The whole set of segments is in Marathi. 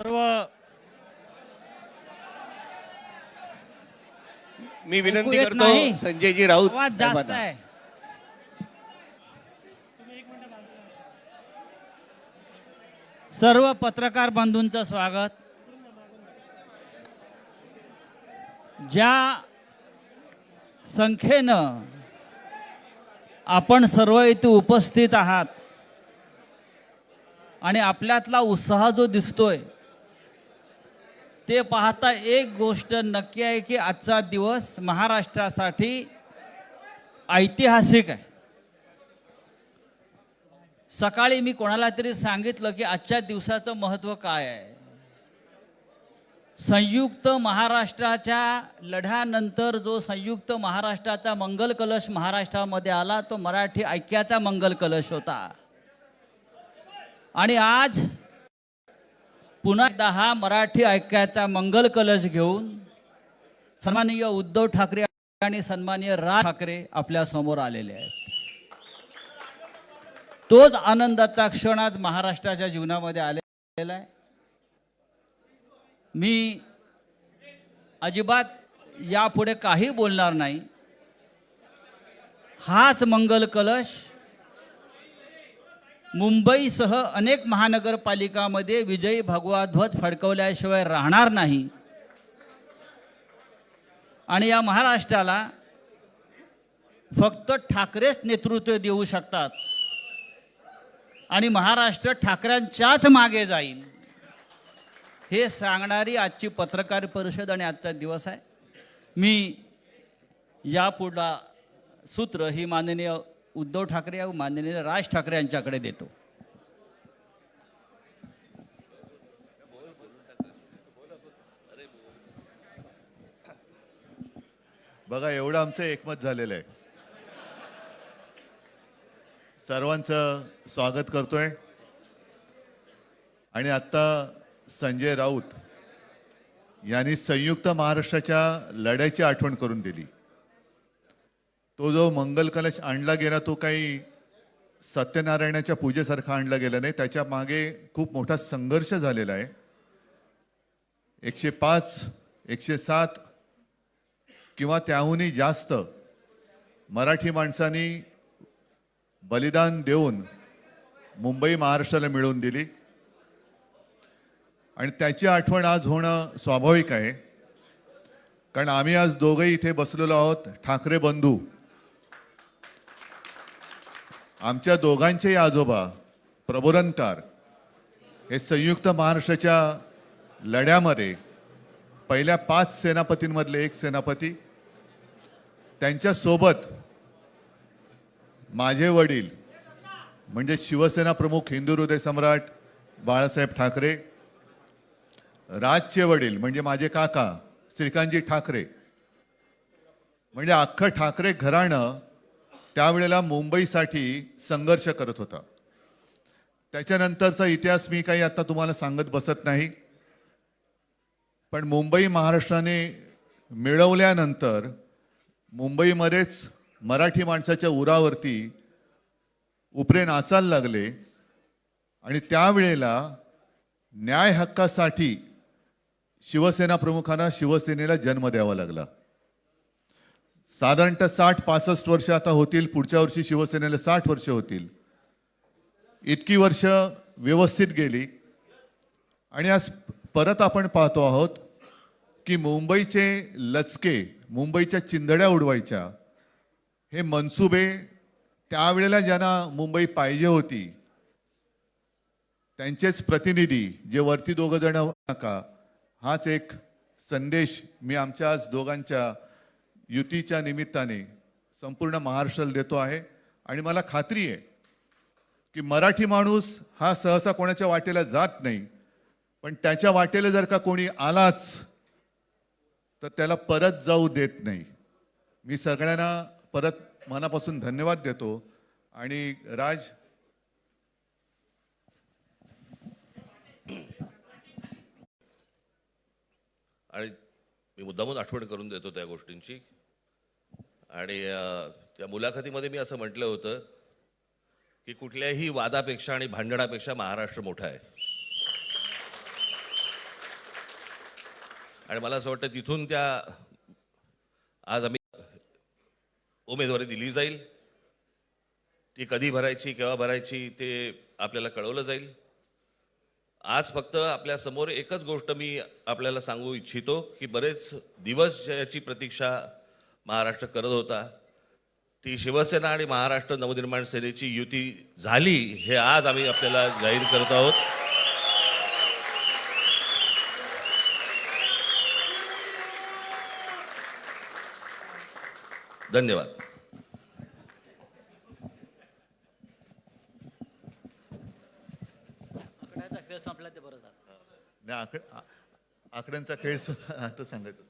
सर्व मी विनंती करतो. संजयजी राऊत जास्त. आहे सर्व पत्रकार बंधूंचं स्वागत ज्या संख्येनं आपण सर्व इथे उपस्थित आहात आणि आपल्यातला उत्साह जो दिसतोय ते पाहता एक गोष्ट नक्की आहे की आजचा दिवस महाराष्ट्रासाठी ऐतिहासिक आहे. सकाळी मी कोणाला तरी सांगितलं की आजच्या दिवसाचं महत्त्व काय आहे? संयुक्त महाराष्ट्राच्या लढ्यानंतर जो संयुक्त महाराष्ट्राचा मंगल कलश महाराष्ट्रामध्ये आला तो मराठी ऐक्याचा मंगल कलश होता. आणि आज पुन्हा एकदा हा मराठी ऐक्याचा मंगल कलश घेऊन सन्माननीय उद्धव ठाकरे आणि सन्माननीय राज ठाकरे आपल्यासमोर आलेले आहेत. तोच आनंदाचा क्षण आज महाराष्ट्राच्या जीवनामध्ये आलेला आहे. मी अजिबात यापुढे काही बोलणार नाही. हाच मंगल कलश मुंबईसह अनेक महानगरपालिकामध्ये विजयी भगवा ध्वज फडकवल्याशिवाय राहणार नाही. आणि या महाराष्ट्राला फक्त ठाकरेच नेतृत्व देऊ शकतात. आणि महाराष्ट्र ठाकऱ्यांच्याच मागे जाईल. हे सांगणारी आजची पत्रकार परिषद आणि आजचा दिवस आहे. मी यापुढला सूत्र ही माननीय उद्धव ठाकरे व माननीय राज ठाकरे यांच्याकडे देतो. बघा एवढं आमचं एकमत झालेलं आहे. सर्वांचं स्वागत करतोय. आणि आत्ता संजय राऊत यांनी संयुक्त महाराष्ट्राच्या लढ्याची आठवण करून दिली. तो जो मंगल कलश आणला गेला तो काही सत्यनारायणाच्या पूजेसारखा आणला गेला नाही. त्याच्यामागे खूप मोठा संघर्ष झालेला आहे. एकशे पाच एकशे सात किंवा त्याहूनही जास्त मराठी माणसांनी बलिदान देऊन मुंबई महाराष्ट्राला मिळवून दिली. आणि त्याची आठवण आज होणं स्वाभाविक आहे. कारण आम्ही आज दोघंही इथे बसलेलो आहोत. ठाकरे बंधू आमच्या दोघांचेही आजोबा प्रबोधनकार हे संयुक्त महाराष्ट्राच्या लढ्यामध्ये पहिल्या पाच सेनापतींमधले एक सेनापती. त्यांच्यासोबत माझे वडील म्हणजे शिवसेना प्रमुख हिंदू हृदय सम्राट बाळासाहेब ठाकरे राजचे वडील म्हणजे माझे काका श्रीकांतजी ठाकरे म्हणजे अख्खं ठाकरे घराणं त्यावेळेला मुंबईसाठी संघर्ष करत होता. त्याच्यानंतरचा इतिहास मी काही आता तुम्हाला सांगत बसत नाही. पण मुंबई महाराष्ट्राने मिळवल्यानंतर मुंबईमध्येच मराठी माणसाच्या उरावरती उपरे नाचायला लागले आणि त्यावेळेला न्याय हक्कासाठी शिवसेना प्रमुखांना शिवसेनेला जन्म द्यावा लागला. साधारणतः साठ पासष्ट वर्ष आता होतील पुढच्या वर्षी शिवसेनेला साठ वर्ष होतील. इतकी वर्ष व्यवस्थित गेली. आणि आज परत आपण पाहतो आहोत की मुंबईचे लचके मुंबईच्या चिंधड्या उडवायच्या हे मनसुबे त्यावेळेला ज्यांना मुंबई पाहिजे होती त्यांचेच प्रतिनिधी जे वरती दोघं जण नका हाच एक संदेश मी आमच्या आज दोघांच्या युतीच्या निमित्ताने संपूर्ण महाराष्ट्राला देतो आहे. आणि मला खात्री आहे की मराठी माणूस हा सहसा कोणाच्या वाटेला जात नाही. पण त्याच्या वाटेला जर का कोणी आलाच तर त्याला परत जाऊ देत नाही. मी सगळ्यांना परत मनापासून धन्यवाद देतो. आणि राज? आणि मी मुद्दामून आठवण करून देतो त्या गोष्टींची. आणि त्या मुलाखतीमध्ये मी असं म्हटलं होतं की कुठल्याही वादापेक्षा आणि भांडणापेक्षा महाराष्ट्र मोठा आहे. आणि मला असं वाटतं तिथून त्या आज आम्ही उमेदवारी दिली जाईल. ती कधी भरायची केव्हा भरायची ते आपल्याला कळवलं जाईल. आज फक्त आपल्यासमोर एकच गोष्ट मी आपल्याला सांगू इच्छितो की बरेच दिवस याची प्रतीक्षा महाराष्ट्र करत होता. ती शिवसेना आणि महाराष्ट्र नवनिर्माण सेनेची युती झाली हे आज आम्ही आपल्याला जाहीर करत आहोत. धन्यवाद. आकड्याचा खेळ संपला ते बरं आकड्यांचा खेळ आता सांगायचं.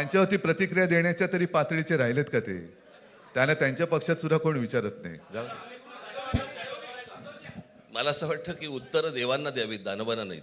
त्यांच्यावरती प्रतिक्रिया देण्याच्या तरी पातळीचे राहिलेत का ते? त्याला त्यांच्या पक्षात सुद्धा कोण विचारत नाही. मला असं वाटतं की उत्तरं देवांना द्यावीत दानवांना नाहीत.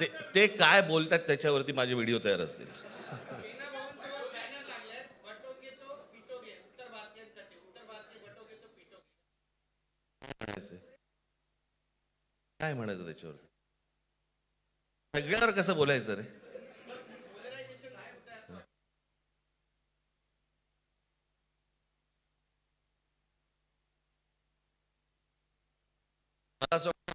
ते ते काय बोलतात त्याच्यावरती माझे व्हिडिओ तयार असतील. काय म्हणायचं त्याच्यावर सगळ्यावर कसं बोलायचं रे मला असं वाटतं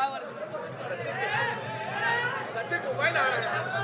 சச்சின் சச்சின் மொபைல் ஆடுங்க